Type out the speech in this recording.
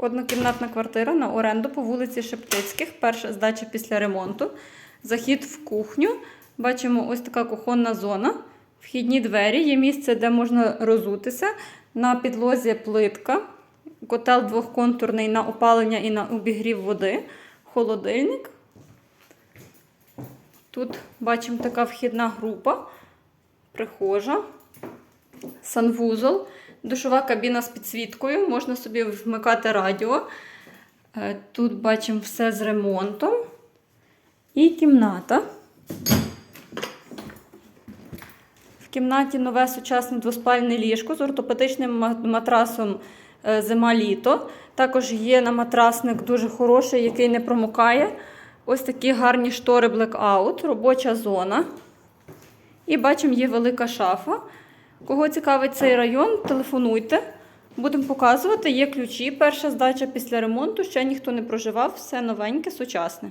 Однокімнатна квартира на оренду по вулиці Шептицьких. Перша здача після ремонту. Захід в кухню. Бачимо ось така кухонна зона. Вхідні двері. Є місце, де можна розутися. На підлозі плитка. Котел двохконтурний на опалення і на обігрів води. Холодильник. Тут бачимо така вхідна група. Прихожа. Санвузол. Душова кабіна з підсвіткою. Можна собі вмикати радіо. Е, Тут бачимо все з ремонтом. І кімната. В кімнаті нове сучасне двоспальне ліжко з ортопедичним матрасом е, зима-літо. Також є на матрасник дуже хороший, який не промокає. Ось такі гарні штори Blackout, робоча зона. І бачимо, є велика шафа. Кого цікавить цей район, телефонуйте. Будемо показувати. Є ключі. Перша здача після ремонту. Ще ніхто не проживав. Все новеньке, сучасне.